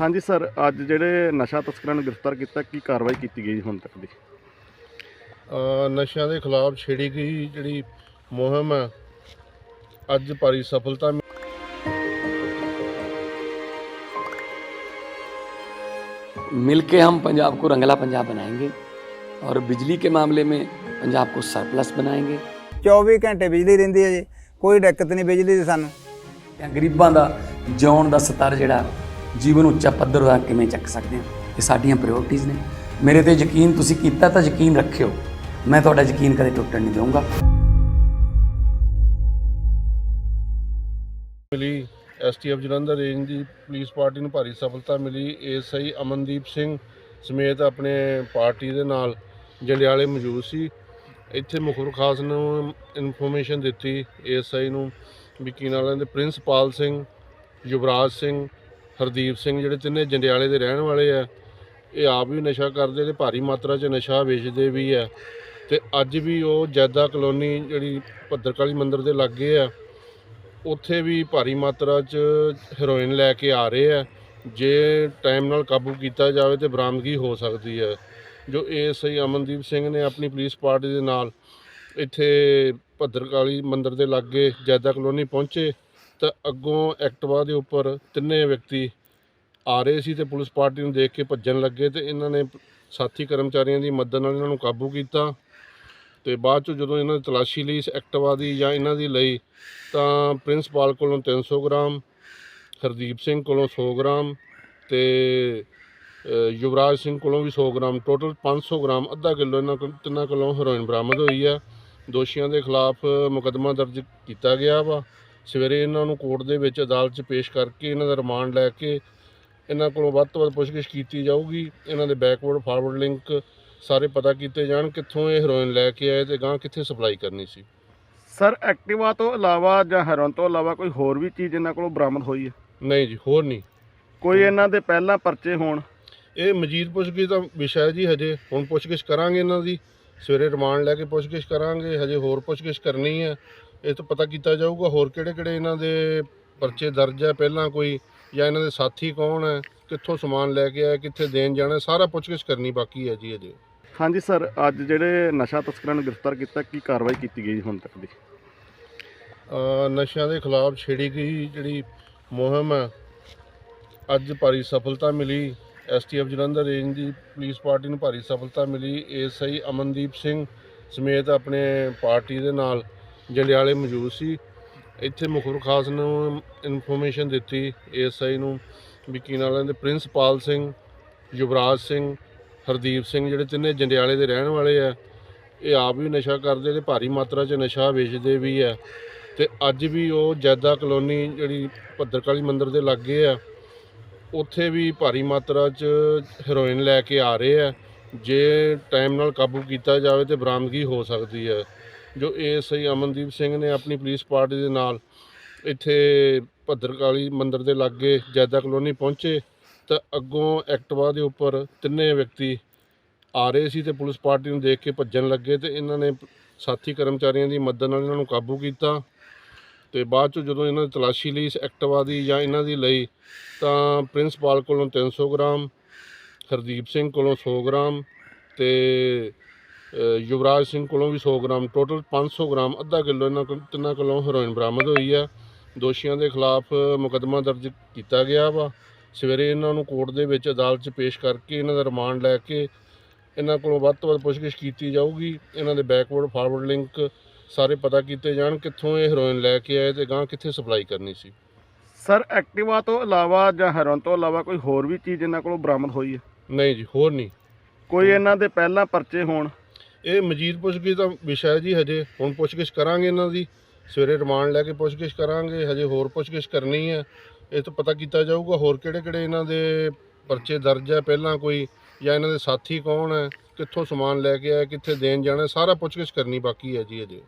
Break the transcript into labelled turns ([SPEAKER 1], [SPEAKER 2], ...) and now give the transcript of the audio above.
[SPEAKER 1] ਹਾਂਜੀ ਸਰ ਅੱਜ ਜਿਹੜੇ ਨਸ਼ਾ ਤਸਕਰਾਂ ਨੂੰ ਗ੍ਰਿਫਤਾਰ ਕੀਤਾ ਕੀ ਕਾਰਵਾਈ ਕੀਤੀ ਗਈ ਹੁਣ ਤੱਕ ਦੀ
[SPEAKER 2] ਅ, ਨਸ਼ਿਆਂ ਦੇ ਖਿਲਾਫ ਛੇੜੀ ਗਈ ਜਿਹੜੀ ਮੁਹਿੰਮ ਹੈ ਅੱਜ ਭਾਰੀ ਸਫਲਤਾ ਮਿ-
[SPEAKER 3] मिलके हम पंजाब को रंगला पंजाब बनाएंगे और बिजली के मामले में पंजाब को सरप्लस बनाएंगे
[SPEAKER 4] 24 ਘੰਟੇ ਬਿਜਲੀ ਰਹਿੰਦੀ ਹੈ ਜੀ ਕੋਈ ਦਿੱਕਤ ਨਹੀਂ ਬਿਜਲੀ ਦੀ ਸਾਨੂੰ
[SPEAKER 3] ਜਾਂ ਗਰੀਬਾਂ ਦਾ ਜਿਉਣ ਦਾ ਸਤਰ ਜਿਹੜਾ ਜੀਵਨ ਉੱਚਾ ਪੱਧਰ ਦਾ ਕਿਵੇਂ ਚੱਕ ਸਕਦੇ ਹਾਂ? ਇਹ ਸਾਡੀਆਂ ਪ੍ਰਾਇੋਰਟੀਆਂ ਨੇ। ਮੇਰੇ ਤੇ ਯਕੀਨ ਤੁਸੀਂ ਕੀਤਾ ਤਾਂ ਯਕੀਨ ਰੱਖਿਓ। ਮੈਂ ਤੁਹਾਡਾ ਯਕੀਨ ਕਦੇ ਟੁੱਟਣ ਨਹੀਂ ਦਊਂਗਾ।
[SPEAKER 2] ਮਿਲੀ ਐਸਟੀਐਫ ਜਲੰਧਰ ਰੇਂਜ ਦੀ ਪੁਲਿਸ ਪਾਰਟੀ ਨੂੰ ਭਾਰੀ ਸਫਲਤਾ ਮਿਲੀ। ਏਐਸਆਈ ਅਮਨਦੀਪ ਸਿੰਘ ਸਮੇਤ ਆਪਣੇ ਪਾਰਟੀ ਦੇ ਨਾਲ ਜਲਿਆਲੇ ਮੌਜੂਦ ਸੀ। ਇੱਥੇ ਮੁਖਬਰ ਖਾਸ ਨੂੰ ਇਨਫੋਰਮੇਸ਼ਨ ਦਿੱਤੀ। ਏਐਸਆਈ ਨੂੰ ਵੀ ਕੀ ਨਾਲਾਂ ਦੇ ਪ੍ਰਿੰਸਪਾਲ ਸਿੰਘ, ਯੁਵਰਾਜ ਸਿੰਘ ਹਰਦੀਪ ਸਿੰਘ ਜਿਹੜੇ ਤਿੰਨੇ ਜੰਡਿਆਲੇ ਦੇ ਰਹਿਣ ਵਾਲੇ ਆ, ਇਹ ਆਪ ਵੀ ਨਸ਼ਾ ਕਰਦੇ ਤੇ ਭਾਰੀ ਮਾਤਰਾ 'ਚ ਨਸ਼ਾ ਵੇਚਦੇ ਵੀ ਆ। ਤੇ ਅੱਜ ਵੀ ਉਹ ਜੈਦਾ ਕਲੋਨੀ ਜਿਹੜੀ ਭੱਦਰਕਾਲੀ ਮੰਦਿਰ ਦੇ ਲਾਗੇ ਆ, ਉੱਥੇ ਵੀ ਭਾਰੀ ਮਾਤਰਾ 'ਚ ਹੈਰੋਇਨ ਲੈ ਕੇ ਆ ਰਹੇ ਆ। ਜੇ ਟਾਈਮ ਨਾਲ ਕਾਬੂ ਕੀਤਾ ਜਾਵੇ ਤੇ ਬਰਾਮਦਗੀ ਹੋ ਸਕਦੀ ਹੈ ਜੋ ਏਐਸਆਈ ਅਮਨਦੀਪ ਸਿੰਘ ਨੇ ਆਪਣੀ ਪੁਲਿਸ ਪਾਰਟੀ ਦੇ ਨਾਲ ਇੱਥੇ ਭੱਦਰਕਾਲੀ ਮੰਦਿਰ ਦੇ ਲਾਗੇ ਜੈਦਾ ਕਲੋਨੀ ਪਹੁੰਚੇ ਤਾਂ ਅੱਗੋਂ ਐਕਟਿਵਾ ਦੇ ਉੱਪਰ ਤਿੰਨੇ ਵਿਅਕਤੀ ਆ ਰਹੇ ਸੀ ਤੇ ਪੁਲਿਸ ਪਾਰਟੀ ਨੂੰ ਦੇਖ ਕੇ ਭੱਜਣ ਲੱਗੇ ਤੇ ਇਹਨਾਂ ਨੇ ਸਾਥੀ ਕਰਮਚਾਰੀਆਂ ਦੀ ਮਦਦ ਨਾਲ ਇਹਨਾਂ ਨੂੰ ਕਾਬੂ ਕੀਤਾ ਤੇ ਬਾਅਦ ਚ ਜਦੋਂ ਇਹਨਾਂ ਦੀ ਤਲਾਸ਼ੀ ਲਈ ਇਸ ਐਕਟਿਵਾ ਦੀ ਜਾਂ ਇਹਨਾਂ ਦੀ ਲਈ, ਤਾਂ ਪ੍ਰਿੰਸਪਾਲ ਕੋਲੋਂ 300 ਗ੍ਰਾਮ, ਹਰਦੀਪ ਸਿੰਘ ਕੋਲੋਂ 100 ਗ੍ਰਾਮ ਤੇ ਯੁਵਰਾਜ ਸਿੰਘ ਕੋਲੋਂ ਵੀ 100 ਗ੍ਰਾਮ, ਟੋਟਲ 500 ਗ੍ਰਾਮ, ਅੱਧਾ ਕਿਲੋ ਇਹਨਾਂ ਕੋਲ, ਤਿੰਨਾਂ ਕੋਲੋਂ ਹੈਰੋਇਨ ਬਰਾਮਦ ਹੋਈ ਆ। ਦੋਸ਼ੀਆਂ ਦੇ ਖਿਲਾਫ ਮੁਕੱਦਮਾ ਦਰਜ ਕੀਤਾ ਗਿਆ ਵਾ। ਸਵੇਰੇ ਇਹਨਾਂ ਨੂੰ ਕੋਰਟ ਦੇ ਵਿੱਚ ਅਦਾਲਤ 'ਚ ਪੇਸ਼ ਕਰਕੇ ਇਹਨਾਂ ਦਾ ਰਿਮਾਂਡ ਲੈ ਕੇ ਇਹਨਾਂ ਕੋਲੋਂ ਵੱਧ ਤੋਂ ਵੱਧ ਪੁੱਛਗਿੱਛ ਕੀਤੀ ਜਾਊਗੀ। ਇਹਨਾਂ ਦੇ ਬੈਕਵਰਡ ਫਾਰਵਰਡ ਲਿੰਕ ਸਾਰੇ ਪਤਾ ਕੀਤੇ ਜਾਣ ਕਿੱਥੋਂ ਇਹ ਹੈਰੋਇਨ ਲੈ ਕੇ ਆਏ ਤੇ ਗਾਂ ਕਿੱਥੇ ਸਪਲਾਈ ਕਰਨੀ ਸੀ।
[SPEAKER 1] ਸਰ ਐਕਟਿਵਾ ਤੋਂ ਇਲਾਵਾ ਜਾਂ ਹੈਰੋਨ ਤੋਂ ਇਲਾਵਾ ਕੋਈ ਹੋਰ ਵੀ ਚੀਜ਼ ਇਹਨਾਂ ਕੋਲੋਂ ਬਰਾਮਦ ਹੋਈ ਹੈ?
[SPEAKER 2] ਨਹੀਂ ਜੀ ਹੋਰ ਨਹੀਂ।
[SPEAKER 1] ਕੋਈ ਇਹਨਾਂ ਦੇ ਪਹਿਲਾਂ ਪਰਚੇ ਹੋਣ?
[SPEAKER 2] ਇਹ ਮਜੀਦ ਪੁੱਛਗਿੱਛ ਦਾ ਵਿਸ਼ਾ ਹੈ ਜੀ ਹਜੇ ਹੁਣ ਪੁੱਛਗਿੱਛ ਕਰਾਂਗੇ ਇਹਨਾਂ ਦੀ। ਸਵੇਰੇ ਰਿਮਾਂਡ ਲੈ ਕੇ ਪੁੱਛਗਿੱਛ ਕਰਾਂਗੇ ਹਜੇ ਹੋਰ ਪੁੱਛਗਿੱਛ ਕਰਨੀ ਹੈ। ਇਹ ਤੋਂ ਪਤਾ ਕੀਤਾ ਜਾਊਗਾ ਹੋਰ ਕਿਹੜੇ ਕਿਹੜੇ ਇਹਨਾਂ ਦੇ ਪਰਚੇ ਦਰਜ ਹੈ ਪਹਿਲਾਂ ਕੋਈ ਜਾਂ ਇਹਨਾਂ ਦੇ ਸਾਥੀ ਕੌਣ ਹੈ ਕਿੱਥੋਂ ਸਮਾਨ ਲੈ ਕੇ ਆਏ ਕਿੱਥੇ ਦੇਣ ਜਾਣਾ ਸਾਰਾ ਪੁੱਛਗਿੱਛ ਕਰਨੀ ਬਾਕੀ ਹੈ ਜੀ ਹਜੇ
[SPEAKER 1] ਹਾਂਜੀ ਸਰ ਅੱਜ ਜਿਹੜੇ ਨਸ਼ਾ ਤਸਕਰਾਂ ਨੂੰ ਗ੍ਰਿਫਤਾਰ ਕੀਤਾ ਕੀ ਕਾਰਵਾਈ ਕੀਤੀ ਗਈ ਹੁਣ ਤੱਕ ਦੀ?
[SPEAKER 2] ਨਸ਼ਿਆਂ ਦੇ ਖਿਲਾਫ ਛੇੜੀ ਗਈ ਜਿਹੜੀ ਮੁਹਿੰਮ ਹੈ ਅੱਜ ਭਾਰੀ ਸਫਲਤਾ ਮਿਲੀ। ਐਸਟੀਐਫ ਜਲੰਧਰ ਰੇਂਜ ਦੀ ਪੁਲਿਸ ਪਾਰਟੀ ਨੂੰ ਭਾਰੀ ਸਫਲਤਾ ਮਿਲੀ। ਏਐਸਆਈ ਅਮਨਦੀਪ ਸਿੰਘ ਸਮੇਤ ਆਪਣੇ ਪਾਰਟੀ ਦੇ ਨਾਲ ਜੰਡਿਆਲੇ ਮੌਜੂਦ ਸੀ। ਇੱਥੇ ਮੁਖਬਰ ਖਾਸ ਨੂੰ ਇਨਫੋਰਮੇਸ਼ਨ ਦਿੱਤੀ। ਏਐਸਆਈ ਨੂੰ ਵੀ ਕੀ ਨਾਲਾਂ ਦੇ ਪ੍ਰਿੰਸਪਾਲ ਸਿੰਘ, ਯੁਵਰਾਜ ਸਿੰਘ, ਹਰਦੀਪ ਸਿੰਘ, ਜਿਹੜੇ ਤਿੰਨੇ ਜੰਡਿਆਲੇ ਦੇ ਰਹਿਣ ਵਾਲੇ ਆ। ਇਹ ਆਪ ਵੀ ਨਸ਼ਾ ਕਰਦੇ ਤੇ ਭਾਰੀ ਮਾਤਰਾ 'ਚ ਨਸ਼ਾ ਵੇਚਦੇ ਵੀ ਆ। ਤੇ ਅੱਜ ਵੀ ਉਹ ਜੈਦਾ ਕਲੋਨੀ ਜਿਹੜੀ ਭੱਦਰਕਾਲੀ ਮੰਦਿਰ ਦੇ ਲਾਗੇ ਆ, ਉੱਥੇ ਵੀ ਭਾਰੀ ਮਾਤਰਾ 'ਚ ਹੈਰੋਇਨ ਲੈ ਕੇ ਆ ਰਹੇ ਆ। ਜੇ ਟਾਈਮ ਨਾਲ ਕਾਬੂ ਕੀਤਾ ਜਾਵੇ ਤੇ ਬਰਾਮਦਗੀ ਹੋ ਸਕਦੀ ਹੈ ਜੋ ਏਐਸਆਈ ਅਮਨਦੀਪ ਸਿੰਘ ਨੇ ਆਪਣੀ ਪੁਲਿਸ ਪਾਰਟੀ ਦੇ ਨਾਲ ਇੱਥੇ ਭੱਦਰਕਾਲੀ ਮੰਦਿਰ ਦੇ ਲਾਗੇ ਜੈਦਾ ਕਲੋਨੀ ਪਹੁੰਚੇ ਤਾਂ ਅੱਗੋਂ ਐਕਟਿਵਾ ਦੇ ਉੱਪਰ ਤਿੰਨੇ ਵਿਅਕਤੀ ਆ ਰਹੇ ਸੀ ਤੇ ਪੁਲਿਸ ਪਾਰਟੀ ਨੂੰ ਦੇਖ ਕੇ ਭੱਜਣ ਲੱਗੇ ਤੇ ਇਹਨਾਂ ਨੇ ਸਾਥੀ ਕਰਮਚਾਰੀਆਂ ਦੀ ਮਦਦ ਨਾਲ ਇਹਨਾਂ ਨੂੰ ਕਾਬੂ ਕੀਤਾ ਤੇ ਬਾਅਦ ਚ ਜਦੋਂ ਇਹਨਾਂ ਦੀ ਤਲਾਸ਼ੀ ਲਈ ਇਸ ਐਕਟਿਵਾ ਦੀ ਜਾਂ ਇਹਨਾਂ ਦੀ ਲਈ ਤਾਂ ਪ੍ਰਿੰਸਪਾਲ ਕੋਲੋਂ 300 ਗ੍ਰਾਮ, ਹਰਦੀਪ ਸਿੰਘ ਕੋਲੋਂ 100 ਗ੍ਰਾਮ ਤੇ ਯੁਵਰਾਜ ਸਿੰਘ ਕੋਲੋਂ ਵੀ 100 ਗ੍ਰਾਮ ਟੋਟਲ 500 ਗ੍ਰਾਮ ਅੱਧਾ ਕਿਲੋ ਇਹਨਾਂ ਕੋਲ ਤਿੰਨਾਂ ਕੋਲੋਂ ਹੈਰੋਇਨ ਬਰਾਮਦ ਹੋਈ ਆ। ਦੋਸ਼ੀਆਂ ਦੇ ਖਿਲਾਫ ਮੁਕੱਦਮਾ ਦਰਜ ਕੀਤਾ ਗਿਆ ਵਾ। ਸਵੇਰੇ ਇਹਨਾਂ ਨੂੰ ਕੋਰਟ ਦੇ ਵਿੱਚ ਅਦਾਲਤ 'ਚ ਪੇਸ਼ ਕਰਕੇ ਇਹਨਾਂ ਦਾ ਰਿਮਾਂਡ ਲੈ ਕੇ ਇਹਨਾਂ ਕੋਲੋਂ ਵੱਧ ਤੋਂ ਵੱਧ ਪੁੱਛਗਿੱਛ ਕੀਤੀ ਜਾਊਗੀ। ਇਹਨਾਂ ਦੇ ਬੈਕਵਰਡ ਫਾਰਵਰਡ ਲਿੰਕ ਸਾਰੇ ਪਤਾ ਕੀਤੇ ਜਾਣ ਕਿੱਥੋਂ ਇਹ ਹੈਰੋਇਨ ਲੈ ਕੇ ਆਏ ਤੇ ਗਾਂ ਕਿੱਥੇ ਸਪਲਾਈ ਕਰਨੀ ਸੀ।
[SPEAKER 1] ਸਰ ਐਕਟਿਵਾ ਤੋਂ ਇਲਾਵਾ ਜਾਂ ਹੈਰੋਨ ਤੋਂ ਇਲਾਵਾ ਕੋਈ ਹੋਰ ਵੀ ਚੀਜ਼ ਇਹਨਾਂ ਕੋਲੋਂ ਬਰਾਮਦ ਹੋਈ ਹੈ?
[SPEAKER 2] ਨਹੀਂ ਜੀ ਹੋਰ ਨਹੀਂ।
[SPEAKER 1] ਕੋਈ ਇਹਨਾਂ ਦੇ ਪਹਿਲਾਂ ਪਰਚੇ ਹੋਣ?
[SPEAKER 2] ਇਹ ਮਜੀਦ ਪੁੱਛਗਿੱਛ ਦਾ ਵਿਸ਼ਾ ਹੈ ਜੀ ਹਜੇ ਹੁਣ ਪੁੱਛਗਿੱਛ ਕਰਾਂਗੇ ਇਹਨਾਂ ਦੀ। ਸਵੇਰੇ ਰਿਮਾਂਡ ਲੈ ਕੇ ਪੁੱਛਗਿੱਛ ਕਰਾਂਗੇ, ਹਜੇ ਹੋਰ ਪੁੱਛਗਿੱਛ ਕਰਨੀ ਹੈ। ਇਹ ਤੋਂ ਪਤਾ ਕੀਤਾ ਜਾਊਗਾ ਹੋਰ ਕਿਹੜੇ ਕਿਹੜੇ ਇਹਨਾਂ ਦੇ ਪਰਚੇ ਦਰਜ ਹੈ ਪਹਿਲਾਂ ਕੋਈ ਜਾਂ ਇਹਨਾਂ ਦੇ ਸਾਥੀ ਕੌਣ ਹੈ, ਕਿੱਥੋਂ ਸਮਾਨ ਲੈ ਕੇ ਆਏ ਕਿੱਥੇ ਦੇਣ ਜਾਣਾ, ਸਾਰਾ ਪੁੱਛਗਿੱਛ ਕਰਨੀ ਬਾਕੀ ਹੈ ਜੀ ਹਜੇ।